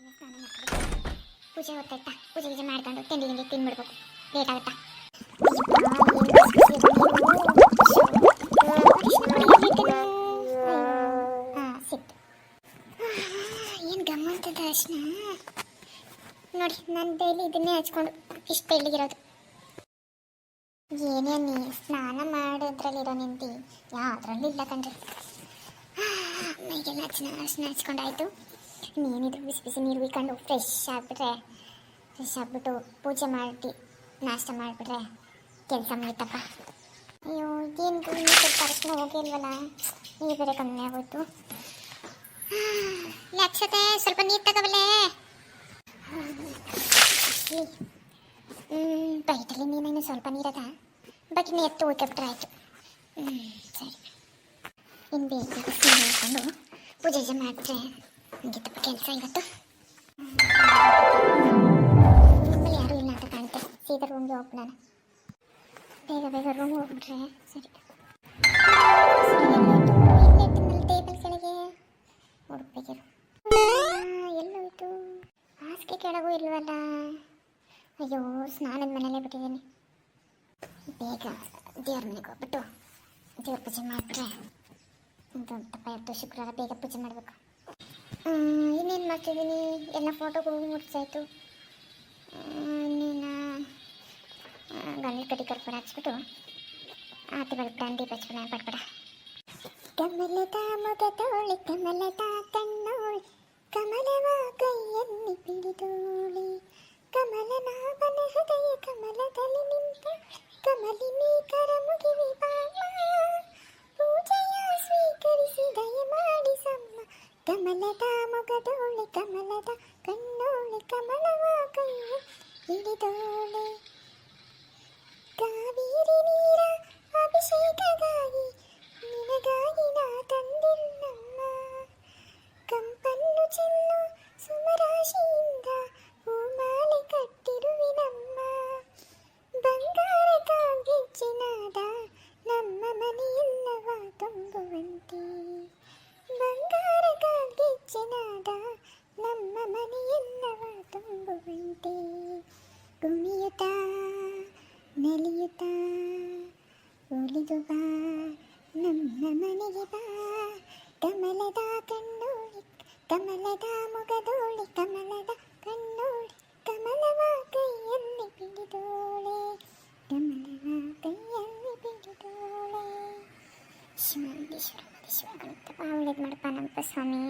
ಬೇಗನೆ ಸ್ನಾನ ಮಾಡ್ಕೊಂಡು ಪೂಜೆ ಹೊತ್ತಾಯ್ತಾ? ಪೂಜೆ ಗೀಜೆ ಮಾಡ್ಕೊಂಡು ತಿಂಡಿ ತಿಂಡಿ ತಿನ್ಬಿಡ್ಬೇಕು. ಲೇಟ್ ಆಗುತ್ತಾ? ಏನು ಗಮ್ಮತ್ತದ ಅರ್ಶನ? ನೋಡಿ, ನಾನು ಡೈಲಿ ಇದನ್ನೇ ಹಚ್ಕೊಂಡು ಇಷ್ಟು ತೆಳ್ಳಗಿರೋದು ಏನೇ ನೀ, ಸ್ನಾನ ಮಾಡೋದ್ರಲ್ಲಿರೋ ನಿಂತಿ, ಯಾವುದ್ರಲ್ಲೂ ಇಲ್ಲ ಕಣ್ರಿ. ಮೈಗೆಲ್ಲ ಹಚ್ಚಿನ ಅರ್ಶನ ಹಚ್ಕೊಂಡಾಯ್ತು. ನೀನಿದ್ರು ಬಿಸಿ ಬಿಸಿ ನೀರು ಉಯ್ಕೊಂಡು ಫ್ರೆಶ್ ಆಗಿಬಿಟ್ರೆ ಫ್ರೆಶ್ ಆಗ್ಬಿಟ್ಟು ಪೂಜೆ ಮಾಡಿ, ನಾಷ್ಟ ಮಾಡಿಬಿಟ್ರೆ ಕೆಲಸ ಮುಗಿತಪ್ಪ ಅಯ್ಯೋ ಏನು ಕರ್ಕೊಂಡು ಹೋಗಿಲ್ವಲ್ಲ? ನೀರು ಬೇರೆ ಕಮ್ಮಿ ಆಗೋಯ್ತು. ಲಕ್ಷತೆ, ಸ್ವಲ್ಪ ನೀರು ತಗೋಬಲ್ಲೆ. ಬೈಟಲ್ಲಿ ನೀನೇನು ಸ್ವಲ್ಪ ನೀರದ? ಬಟ್ ನೀರು ಎತ್ತು ಉಳ್ಕೊಬಿಟ್ರೆ ಆಯಿತು. ಹ್ಞೂ ಸರಿ. ಇನ್ನು ಬೇಗ ಸ್ನಾನ ಮಾಡ್ಕೊಂಡು ಪೂಜೆ ಮಾಡಿದ್ರೆ ಮುಗಿತಪ್ಪ ಕೆಲಸ ಇವತ್ತು? ನಮ್ಮಲ್ಲಿ ಯಾರೂ ಇಲ್ಲ ಅಂತ ಕಾಣುತ್ತೆ. ಸೀದಾ ರೂಮ್ಗೆ ಹೋಗ್ಬಿಡೋಣ. ಬೇಗ ಬೇಗ ರೂಮ್ ಹೋಗ್ಬಿಟ್ರೆ ಸರಿ. ಟೇಬಲ್ ಕೆಳಗೆ ಹುಡುಕ್ಬೇಕಿರು ಎಲ್ಲೋಯ್ತು. ಹಾಸಿಗೆ ಕೆಳಗೂ ಇಲ್ವಲ್ಲ? ಅಯ್ಯೋ ಸ್ನಾನದ ಮನೇಲೇ ಬಿಟ್ಟಿದ್ದೀನಿ. ಬೇಗ ದೇವ್ರ ಮನೆಗೆ ಹೋಗ್ಬಿಟ್ಟು ದೇವ್ರ ಪೂಜೆ ಮಾಡಿಬಿಟ್ರೆ ಒಂದು ತಪ್ಪ ಶುಕ್ರವಾರ ಬೇಗ ಪೂಜೆ ಮಾಡಬೇಕು. ಇನ್ನೇನು ಮಾಡ್ತಿದ್ದೀನಿ ಎಲ್ಲ ಫೋಟೋಗಳು ಮುಟ್ಸಾಯಿತು ಇನ್ನೇನು? ಗಂಡ ಕಡೆ ಕರ್ಪೂರ ಹಚ್ಬಿಟ್ಟು ಆತಿ ಬರ್ಬಿಡ ದೀಪ ಹಚ್ಬಿಡ ಕಮಲ ಕಮಲದ ತೋಳಿ, ಕಮಲದ ಕಣ್ಣೋಳಿ, ಕಮಲವ ಕೈಯಲ್ಲಿ ಪಿಡಿದೋಳಿ ಕಮಲದ ಒಲಿದು ಬಾ ನಮ್ಮ ಮನೆಗೆ ಬಾ. ಕಮಲದ ಕಣ್ಣೋಳಿ ಕಮಲದ ಮೊಗದೋಳಿ ಕಮಲದ ಕಣ್ಣೋಳಿ ಕಮಲವ ಕೈಯಲ್ಲಿ ಪಿಡಿದೋಳೆ ಕಮಲವ ಕೈಯಲ್ಲಿ ಪಿಡಿದೋಳೆ ಶಿವ ಮಲ್ಲೇಶ್ವರ ಮಲ್ಲೇಶ್ವರ ಗಣಪತಿ ಒಳ್ಳೇದು ಮಾಡಪ್ಪ ನಮ್ಮ ಸ್ವಾಮಿ.